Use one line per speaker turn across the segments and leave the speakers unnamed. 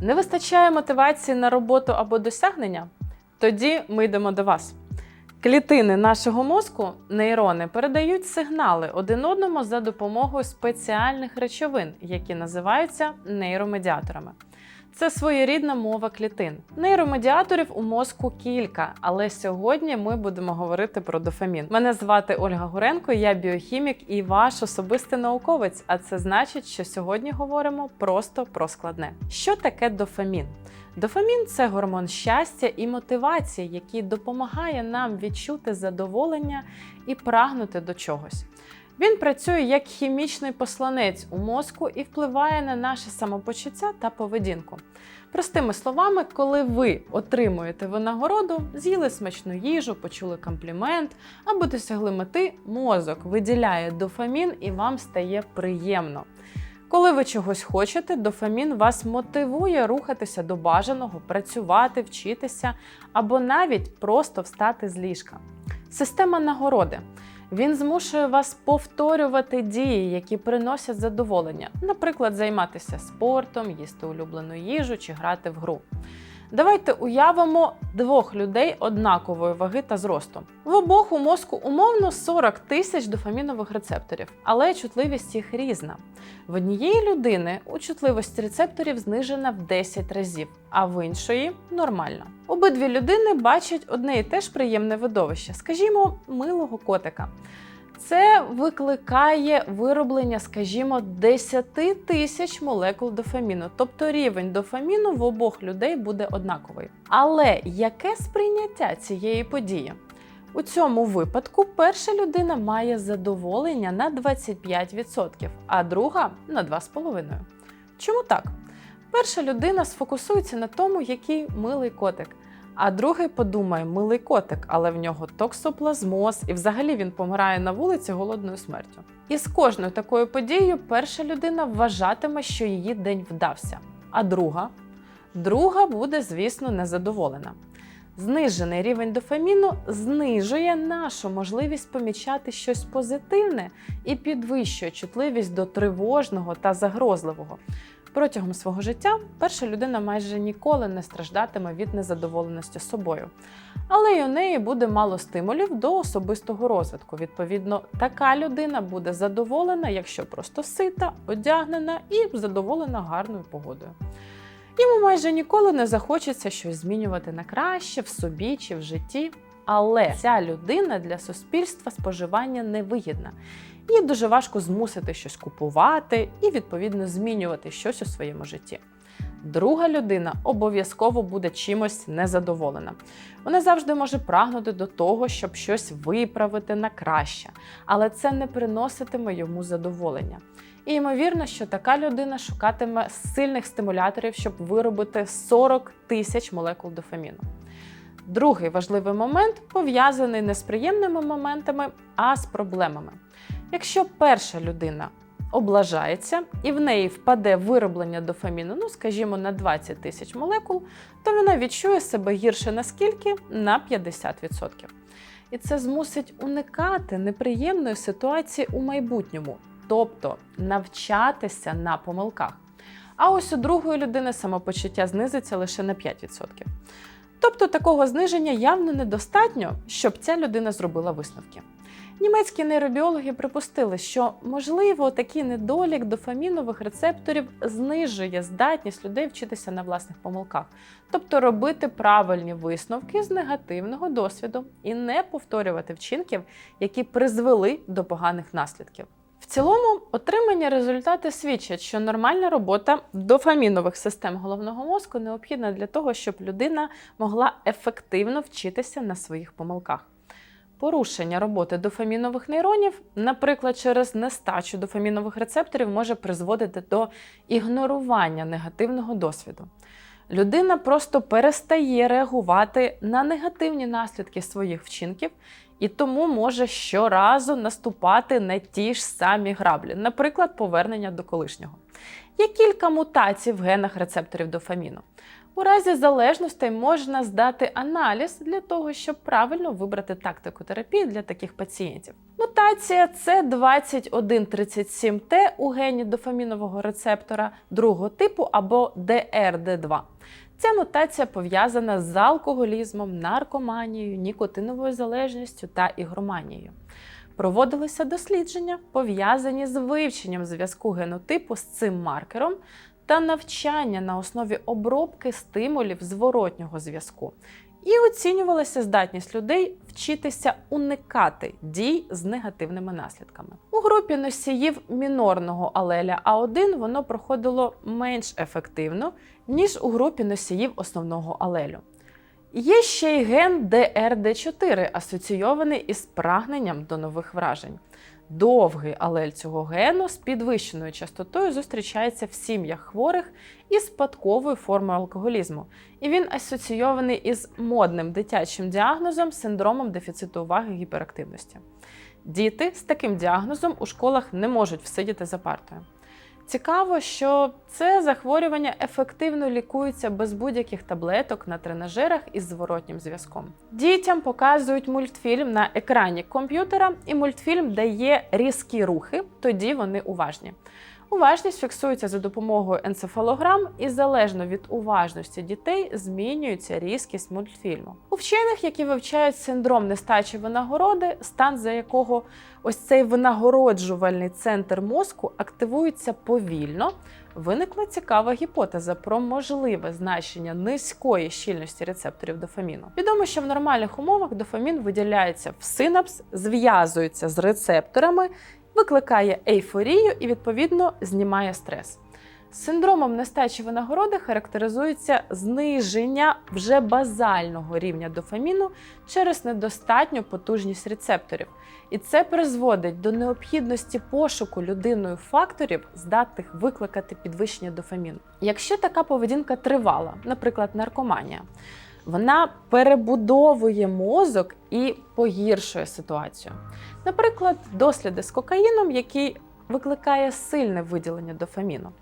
Не вистачає мотивації на роботу або досягнення? Тоді ми йдемо до вас. Клітини нашого мозку, нейрони, передають сигнали один одному за допомогою спеціальних речовин, які називаються нейромедіаторами. Це своєрідна мова клітин. Нейромедіаторів у мозку кілька, але сьогодні ми будемо говорити про дофамін. Мене звати Ольга Гуренко, я біохімік і ваш особистий науковець. А це значить, що сьогодні говоримо просто про складне. Що таке дофамін? Дофамін це гормон щастя і мотивації, який допомагає нам відчути задоволення і прагнути до чогось. Він працює як хімічний посланець у мозку і впливає на наше самопочуття та поведінку. Простими словами, коли ви отримуєте винагороду, з'їли смачну їжу, почули комплімент або досягли мети, мозок виділяє дофамін і вам стає приємно. Коли ви чогось хочете, дофамін вас мотивує рухатися до бажаного, працювати, вчитися або навіть просто встати з ліжка. Система нагороди. Він змушує вас повторювати дії, які приносять задоволення, наприклад, займатися спортом, їсти улюблену їжу чи грати в гру. Давайте уявимо двох людей однакової ваги та зросту. В обох у мозку умовно 40 тисяч дофамінових рецепторів, але чутливість їх різна. В однієї людини у чутливості рецепторів знижена в 10 разів, а в іншої нормальна. Обидві людини бачать одне і те ж приємне видовище, скажімо, милого котика. Це викликає вироблення, скажімо, 10 тисяч молекул дофаміну, тобто рівень дофаміну в обох людей буде однаковий. Але яке сприйняття цієї події? У цьому випадку перша людина має задоволення на 25%, а друга на 2,5%. Чому так? Перша людина сфокусується на тому, який милий котик. А другий подумає, милий котик, але в нього токсоплазмоз, і взагалі він помирає на вулиці голодною смертю. І з кожною такою подією перша людина вважатиме, що її день вдався. А друга? Друга буде, звісно, незадоволена. Знижений рівень дофаміну знижує нашу можливість помічати щось позитивне і підвищує чутливість до тривожного та загрозливого. Протягом свого життя перша людина майже ніколи не страждатиме від незадоволеності собою. Але й у неї буде мало стимулів до особистого розвитку. Відповідно, така людина буде задоволена, якщо просто сита, одягнена і задоволена гарною погодою. Йому майже ніколи не захочеться щось змінювати на краще в собі чи в житті. Але ця людина для суспільства споживання невигідна. Їй дуже важко змусити щось купувати і, відповідно, змінювати щось у своєму житті. Друга людина обов'язково буде чимось незадоволена. Вона завжди може прагнути до того, щоб щось виправити на краще, але це не приноситиме йому задоволення. І ймовірно, що така людина шукатиме сильних стимуляторів, щоб виробити 40 тисяч молекул дофаміну. Другий важливий момент пов'язаний не з приємними моментами, а з проблемами. Якщо перша людина облажається і в неї впаде вироблення дофаміну, ну скажімо, на 20 тисяч молекул, то вона відчує себе гірше на скільки? На 50%. І це змусить уникати неприємної ситуації у майбутньому, тобто навчатися на помилках. А ось у другої людини самопочуття знизиться лише на 5%. Тобто такого зниження явно недостатньо, щоб ця людина зробила висновки. Німецькі нейробіологи припустили, що можливо такий недолік дофамінових рецепторів знижує здатність людей вчитися на власних помилках, тобто робити правильні висновки з негативного досвіду і не повторювати вчинків, які призвели до поганих наслідків. В цілому, отримані результати свідчать, що нормальна робота дофамінових систем головного мозку необхідна для того, щоб людина могла ефективно вчитися на своїх помилках. Порушення роботи дофамінових нейронів, наприклад, через нестачу дофамінових рецепторів, може призводити до ігнорування негативного досвіду. Людина просто перестає реагувати на негативні наслідки своїх вчинків і тому може щоразу наступати на ті ж самі граблі, наприклад, повернення до колишнього. Є кілька мутацій в генах рецепторів дофаміну. У разі залежностей можна здати аналіз для того, щоб правильно вибрати тактику терапії для таких пацієнтів. Мутація це 2137Т у гені дофамінового рецептора другого типу або DRD2. Ця мутація пов'язана з алкоголізмом, наркоманією, нікотиновою залежністю та ігроманією. Проводилися дослідження, пов'язані з вивченням зв'язку генотипу з цим маркером та навчання на основі обробки стимулів зворотнього зв'язку. І оцінювалася здатність людей вчитися уникати дій з негативними наслідками. У групі носіїв мінорного алеля А1 воно проходило менш ефективно, ніж у групі носіїв основного алелю. Є ще й ген DRD4, асоційований із прагненням до нових вражень. Довгий алель цього гену з підвищеною частотою зустрічається в сім'ях хворих із спадковою формою алкоголізму, і він асоційований із модним дитячим діагнозом синдромом дефіциту уваги і гіперактивності. Діти з таким діагнозом у школах не можуть всидіти за партою. Цікаво, що це захворювання ефективно лікується без будь-яких таблеток на тренажерах із зворотнім зв'язком. Дітям показують мультфільм на екрані комп'ютера, і мультфільм дає різкі рухи, тоді вони уважні. Уважність фіксується за допомогою енцефалограм, і залежно від уважності дітей змінюється різкість мультфільму. У вчених, які вивчають синдром нестачі винагороди, стан за якого ось цей винагороджувальний центр мозку активується повільно. Виникла цікава гіпотеза про можливе значення низької щільності рецепторів дофаміну. Відомо, що в нормальних умовах дофамін виділяється в синапс, зв'язується з рецепторами викликає ейфорію і, відповідно, знімає стрес. Синдромом нестачі винагороди характеризується зниження вже базального рівня дофаміну через недостатню потужність рецепторів, і це призводить до необхідності пошуку людиною факторів, здатних викликати підвищення дофаміну. Якщо така поведінка тривала, наприклад, наркоманія, вона перебудовує мозок і погіршує ситуацію. Наприклад, досліди з кокаїном, який викликає сильне виділення дофаміну.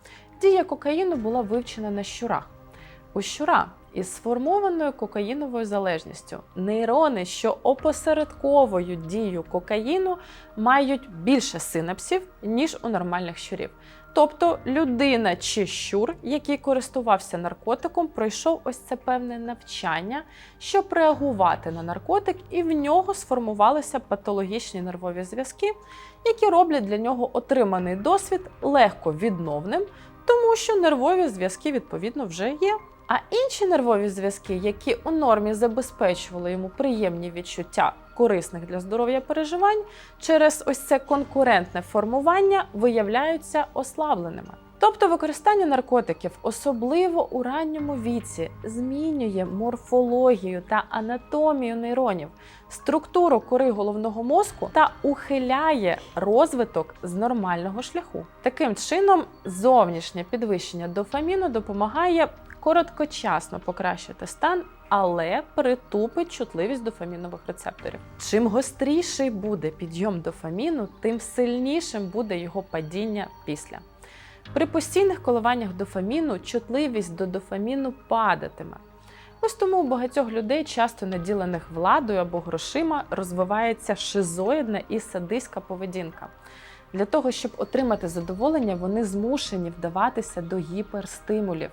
Дія кокаїну була вивчена на щурах. У щура із сформованою кокаїновою залежністю нейрони, що опосередковують дію кокаїну, мають більше синапсів, ніж у нормальних щурів. Тобто людина чи щур, який користувався наркотиком, пройшов ось це певне навчання, щоб реагувати на наркотик, і в нього сформувалися патологічні нервові зв'язки, які роблять для нього отриманий досвід легко відновним, тому що нервові зв'язки відповідно вже є. А інші нервові зв'язки, які у нормі забезпечували йому приємні відчуття корисних для здоров'я переживань, через ось це конкурентне формування виявляються ослабленими. Тобто використання наркотиків, особливо у ранньому віці, змінює морфологію та анатомію нейронів, структуру кори головного мозку та ухиляє розвиток з нормального шляху. Таким чином, зовнішнє підвищення дофаміну допомагає короткочасно покращити стан, але притупить чутливість дофамінових рецепторів. Чим гостріший буде підйом дофаміну, тим сильнішим буде його падіння після. При постійних коливаннях дофаміну чутливість до дофаміну падатиме. Ось тому у багатьох людей, часто наділених владою або грошима, розвивається шизоїдна і садистська поведінка. Для того, щоб отримати задоволення, вони змушені вдаватися до гіперстимулів.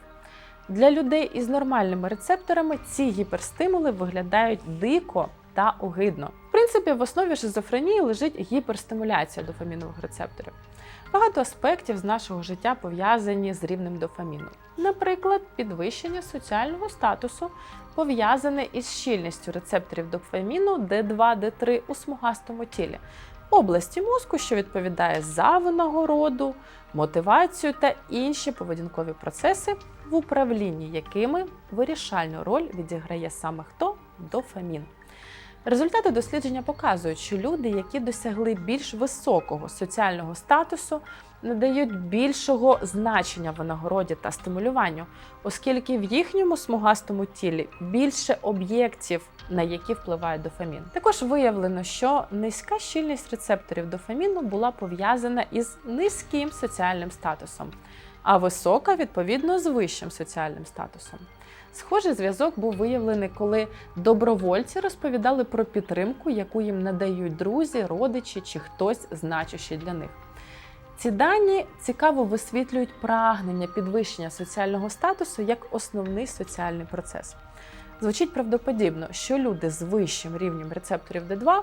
Для людей із нормальними рецепторами ці гіперстимули виглядають дико та огидно. В принципі, в основі шизофренії лежить гіперстимуляція дофамінових рецепторів. Багато аспектів з нашого життя пов'язані з рівнем дофаміну. Наприклад, підвищення соціального статусу пов'язане із щільністю рецепторів дофаміну D2-D3 у смугастому тілі, області мозку, що відповідає за винагороду, мотивацію та інші поведінкові процеси, в управлінні якими вирішальну роль відіграє саме хто дофамін. Результати дослідження показують, що люди, які досягли більш високого соціального статусу, надають більшого значення винагороді та стимулюванню, оскільки в їхньому смугастому тілі більше об'єктів, на які впливає дофамін. Також виявлено, що низька щільність рецепторів дофаміну була пов'язана із низьким соціальним статусом. а висока відповідно з вищим соціальним статусом. Схожий зв'язок був виявлений, коли добровольці розповідали про підтримку, яку їм надають друзі, родичі чи хтось значущий для них. Ці дані цікаво висвітлюють прагнення підвищення соціального статусу як основний соціальний процес. Звучить правдоподібно, що люди з вищим рівнем рецепторів D2,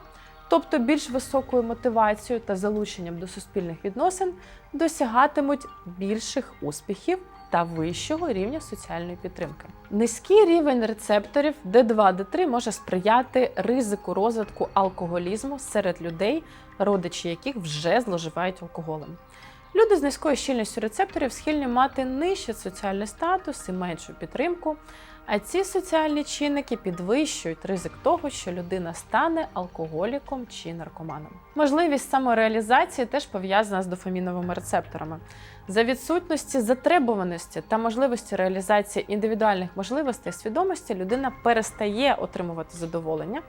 тобто більш високою мотивацією та залученням до суспільних відносин, досягатимуть більших успіхів та вищого рівня соціальної підтримки. Низький рівень рецепторів D2, D3 може сприяти ризику розвитку алкоголізму серед людей, родичі яких вже зловживають алкоголем. Люди з низькою щільністю рецепторів схильні мати нижчий соціальний статус і меншу підтримку, а ці соціальні чинники підвищують ризик того, що людина стане алкоголіком чи наркоманом. Можливість самореалізації теж пов'язана з дофаміновими рецепторами. За відсутності затребуваності та можливості реалізації індивідуальних можливостей свідомості людина перестає отримувати задоволення,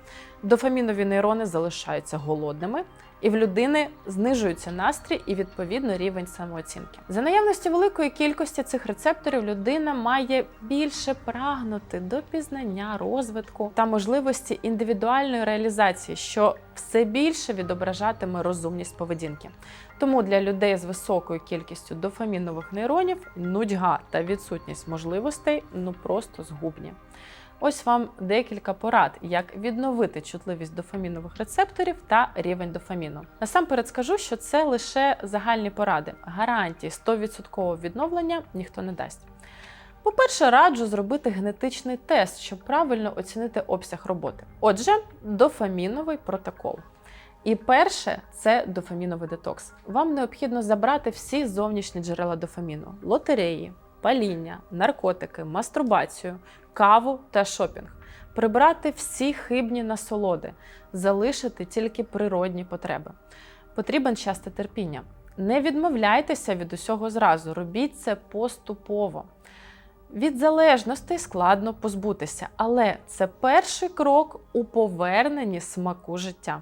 дофамінові нейрони залишаються голодними, і в людини знижується настрій і відповідно рівень самооцінки. За наявності великої кількості цих рецепторів людина має більше прагнути до пізнання, розвитку та можливості індивідуальної реалізації, що все більше відображатиме розумність поведінки. Тому для людей з високою кількістю дофамінових нейронів нудьга та відсутність можливостей ну просто згубні. Ось вам декілька порад, як відновити чутливість дофамінових рецепторів та рівень дофаміну. Насамперед скажу, що це лише загальні поради. Гарантії 100% відновлення ніхто не дасть. По-перше, раджу зробити генетичний тест, щоб правильно оцінити обсяг роботи. Отже, дофаміновий протокол. І перше це дофаміновий детокс. Вам необхідно забрати всі зовнішні джерела дофаміну: лотереї, паління, наркотики, мастурбацію, каву та шопінг. Прибрати всі хибні насолоди, залишити тільки природні потреби. Потрібен час та терпіння. Не відмовляйтеся від усього зразу, робіть це поступово. Від залежностей складно позбутися, але це перший крок у поверненні смаку життя.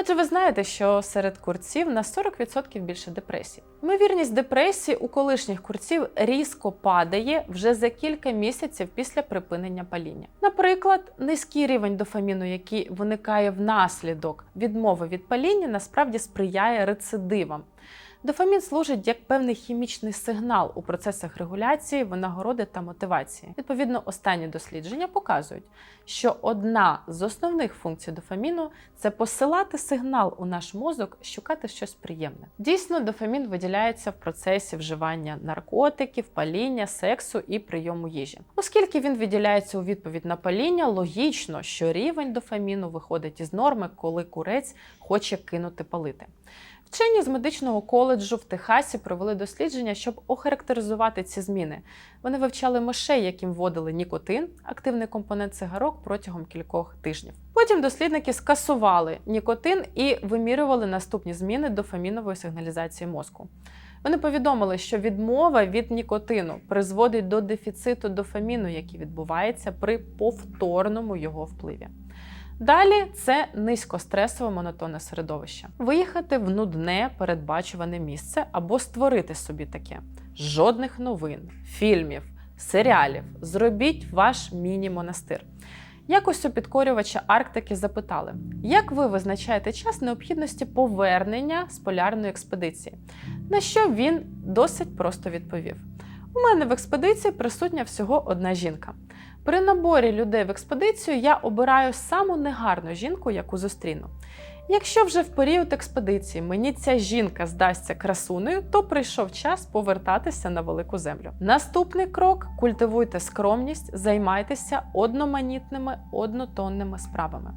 Адже ви знаєте, що серед курців на 40% більше депресій. Ймовірність депресії у колишніх курців різко падає вже за кілька місяців після припинення паління. Наприклад, низький рівень дофаміну, який виникає внаслідок відмови від паління, насправді сприяє рецидивам. Дофамін служить як певний хімічний сигнал у процесах регуляції, винагороди та мотивації. Відповідно, останні дослідження показують, що одна з основних функцій дофаміну це посилати сигнал у наш мозок, шукати щось приємне. Дійсно, дофамін виділяється в процесі вживання наркотиків, паління, сексу і прийому їжі. Оскільки він виділяється у відповідь на паління, логічно, що рівень дофаміну виходить із норми, коли курець хоче кинути палити. Вчені з медичного коледжу в Техасі провели дослідження, щоб охарактеризувати ці зміни. Вони вивчали мишей, яким вводили нікотин, активний компонент цигарок, протягом кількох тижнів. Потім дослідники скасували нікотин і вимірювали наступні зміни дофамінової сигналізації мозку. Вони повідомили, що відмова від нікотину призводить до дефіциту дофаміну, який відбувається при повторному його впливі. Далі це низькостресове монотонне середовище. Виїхати в нудне передбачуване місце або створити собі таке. Жодних новин, фільмів, серіалів. Зробіть ваш міні-монастир. Якось у підкорювача Арктики запитали, як ви визначаєте час необхідності повернення з полярної експедиції? На що він досить просто відповів: У мене в експедиції присутня всього одна жінка. При наборі людей в експедицію я обираю саму негарну жінку, яку зустріну. Якщо вже в період експедиції мені ця жінка здасться красунею, то прийшов час повертатися на велику землю. Наступний крок культивуйте скромність, займайтеся одноманітними, однотонними справами.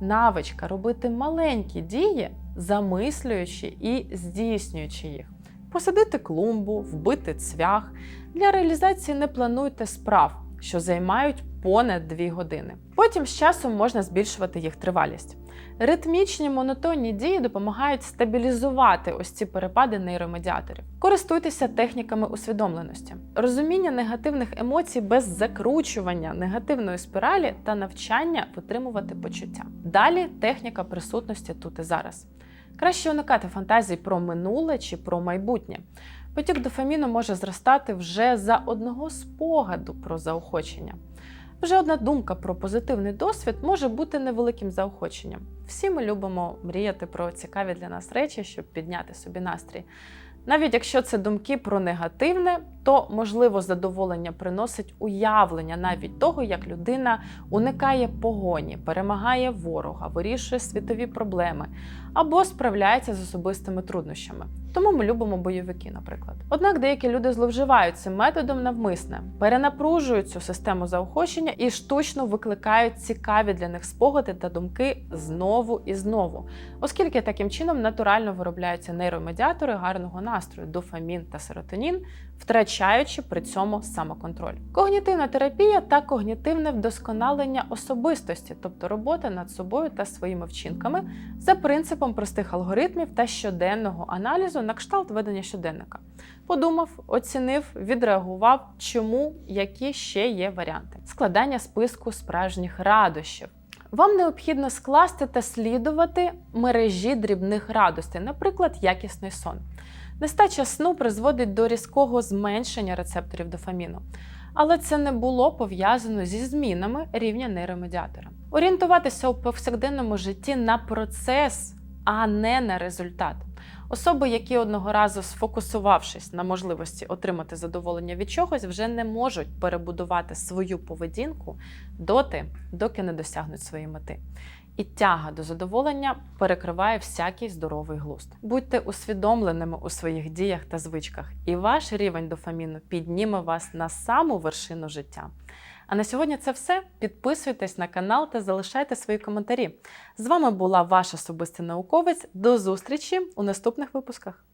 Навичка робити маленькі дії, замислюючи і здійснюючи їх. Посадити клумбу, вбити цвях. Для реалізації не плануйте справ що займають понад 2 години. Потім з часом можна збільшувати їх тривалість. Ритмічні монотонні дії допомагають стабілізувати ось ці перепади нейромедіаторів. Користуйтеся техніками усвідомленості, розуміння негативних емоцій без закручування негативної спіралі та навчання витримувати почуття. Далі техніка присутності тут і зараз. Краще уникати фантазій про минуле чи про майбутнє. Потік дофаміну може зростати вже за одного спогаду про заохочення. Вже одна думка про позитивний досвід може бути невеликим заохоченням. Всі ми любимо мріяти про цікаві для нас речі, щоб підняти собі настрій. Навіть якщо це думки про негативне, то можливо задоволення приносить уявлення навіть того, як людина уникає погоні, перемагає ворога, вирішує світові проблеми або справляється з особистими труднощами. Тому ми любимо бойовики, наприклад. Однак деякі люди зловживають цим методом навмисне, перенапружують цю систему заохочення і штучно викликають цікаві для них спогади та думки знову і знову, оскільки таким чином натурально виробляються нейромедіатори гарного настрою, дофамін та серотонін, втрачаючи при цьому самоконтроль. Когнітивна терапія та когнітивне вдосконалення особистості, тобто робота над собою та своїми вчинками за принципом простих алгоритмів та щоденного аналізу на кшталт ведення щоденника. Подумав, оцінив, відреагував, чому, які ще є варіанти. Складання списку справжніх радощів. Вам необхідно скласти та слідувати мережі дрібних радостей, наприклад, якісний сон. Нестача сну призводить до різкого зменшення рецепторів дофаміну. Але це не було пов'язано зі змінами рівня нейромедіатора. Орієнтуватися у повсякденному житті на процес, а не на результат. Особи, які одного разу сфокусувавшись на можливості отримати задоволення від чогось, вже не можуть перебудувати свою поведінку доти, доки не досягнуть своєї мети. І тяга до задоволення перекриває всякий здоровий глузд. Будьте усвідомленими у своїх діях та звичках, і ваш рівень дофаміну підніме вас на саму вершину життя. А на сьогодні це все. Підписуйтесь на канал та залишайте свої коментарі. З вами була ваш особистий науковець. До зустрічі у наступних випусках.